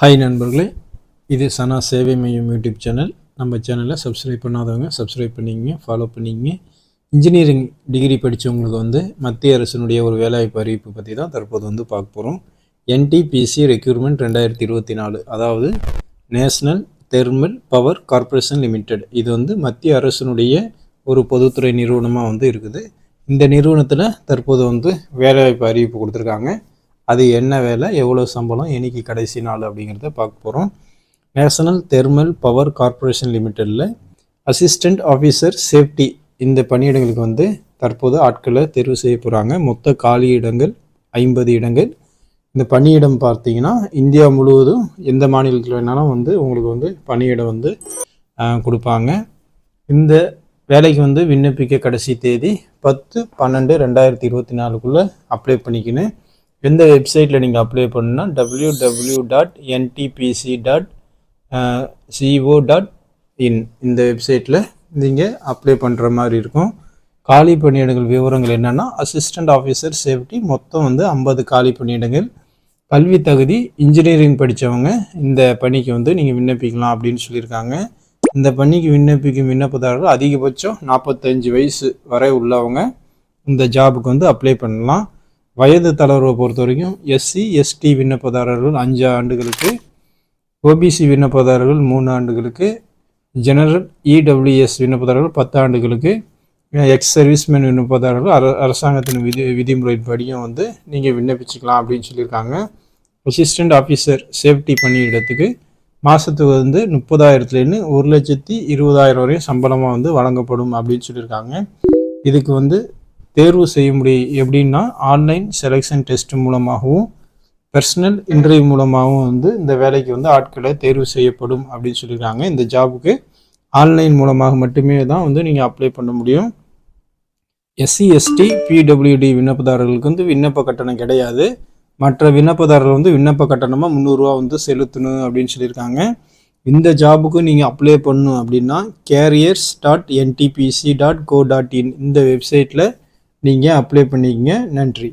Hi நண்பர்களே. இது சனா சேவை மையம் யூடியூப் சேனல். நம்ம சேனலை சப்ஸ்கிரைப் பண்ணாதவங்க சப்ஸ்கிரைப் பண்ணிக்கங்க ஃபாலோ பண்ணிக்கங்க. இன்ஜினியரிங் டிகிரி படித்தவங்களுக்கு வந்து மத்திய அரசினுடைய ஒரு வேலைவாய்ப்பு அறிவிப்பு பற்றி தான் தற்போது வந்து பார்க்க போகிறோம் என்டிபிசி ரெக்யூர்மெண்ட் ரெண்டாயிரத்தி இருபத்தி நாலு. அதாவது national thermal power corporation limited இது வந்து மத்திய அரசினுடைய ஒரு பொதுத்துறை நிறுவனமாக வந்து இருக்குது. இந்த நிறுவனத்தில் தற்போது வந்து வேலைவாய்ப்பு அறிவிப்பு கொடுத்துருக்காங்க. அது என்ன வேலை? எவ்வளோ சம்பளம்? என்னைக்கு கடைசி நாள் அப்படிங்கிறத பார்க்க போகிறோம் நேஷனல் தெர்மல் பவர் கார்ப்பரேஷன் லிமிட்டெடில் அசிஸ்டண்ட் ஆஃபீஸர் சேஃப்டி இந்த பணியிடங்களுக்கு வந்து தற்போது ஆட்களை தேர்வு செய்ய போகிறாங்க மொத்த காலி இடங்கள் ஐம்பது இடங்கள். இந்த பணியிடம் பார்த்தீங்கன்னா இந்தியா முழுவதும் எந்த மாநிலத்தில் வேணாலும் வந்து உங்களுக்கு வந்து பணியிடம் வந்து கொடுப்பாங்க. இந்த வேலைக்கு வந்து விண்ணப்பிக்க கடைசி தேதி பத்து பன்னெண்டு ரெண்டாயிரத்தி இருபத்தி நாலுக்குள்ளே அப்ளை பண்ணிக்கின்னு எந்த வெப்சைட்டில் நீங்கள் அப்ளை பண்ணுன்னா W W dot NTPC dot CO dot in இந்த வெப்சைட்டில் நீங்கள் அப்ளை பண்ணுற மாதிரி இருக்கும். காலி பணியிடங்கள் விவரங்கள் என்னென்னா அசிஸ்டண்ட் ஆஃபீஸர் சேஃப்டி மொத்தம் வந்து ஐம்பது காலி பணியிடங்கள். கல்வி தகுதி இன்ஜினியரிங் படித்தவங்க இந்த பணிக்கு வந்து நீங்கள் விண்ணப்பிக்கலாம் அப்படின்னு சொல்லியிருக்காங்க. இந்த பணிக்கு விண்ணப்பிக்கும் விண்ணப்பதாரர்கள் அதிகபட்சம் நாற்பத்தஞ்சு வயசு வரை உள்ளவங்க. இந்த ஜாபுக்கு வந்து அப்ளை பண்ணலாம். வயது தளர்வை பொறுத்த வரைக்கும் எஸ்சி எஸ்டி விண்ணப்பதாரர்கள் அஞ்சு ஆண்டுகளுக்கு ஓபிசி விண்ணப்பதாரர்கள் மூணு ஆண்டுகளுக்கு ஜெனரல் இடபிள்யூஎஸ் விண்ணப்பதாரர்கள் பத்து ஆண்டுகளுக்கு எக்ஸ் சர்வீஸ்மேன் விண்ணப்பதாரர்கள் அர அரசாங்கத்தின் விதி விதிமுறைப்படியும் வந்து நீங்கள் விண்ணப்பிச்சுக்கலாம் அப்படின்னு சொல்லியிருக்காங்க. அசிஸ்டண்ட் ஆஃபீஸர் சேஃப்டி பணியிடத்துக்கு மாதத்துக்கு வந்து முப்பதாயிரத்துலேருந்து ஒரு லட்சத்தி இருபதாயிரம் வரையும் சம்பளமாக வந்து வழங்கப்படும் அப்படின்னு சொல்லியிருக்காங்க. இதுக்கு வந்து தேர்வு செய்ய முடியும் எப்படின்னா ஆன்லைன் செலெக்ஷன் டெஸ்ட் மூலமாகவும் பர்சனல் இன்டர்வியூ மூலமாகவும் வந்து இந்த வேலைக்கு வந்து ஆட்களை தேர்வு செய்யப்படும் அப்படின்னு சொல்லியிருக்காங்க இந்த ஜாபுக்கு ஆன்லைன் மூலமாக மட்டுமே தான் வந்து நீங்கள் அப்ளை பண்ண முடியும். எஸ்சி எஸ்டி பிடபிள்யூடி விண்ணப்பதாரர்களுக்கு வந்து விண்ணப்ப கட்டணம் கிடையாது. மற்ற விண்ணப்பதாரர்கள் வந்து விண்ணப்ப கட்டணமாக முந்நூறுரூவா வந்து செலுத்தணும் அப்படின்னு சொல்லியிருக்காங்க இந்த ஜாபுக்கு நீங்கள் அப்ளை பண்ணணும் அப்படின்னா careers dot NTPC dot co dot in இந்த வெப்சைட்டில் நீங்கள் அப்ளை பண்ணிக்கங்க. நன்றி.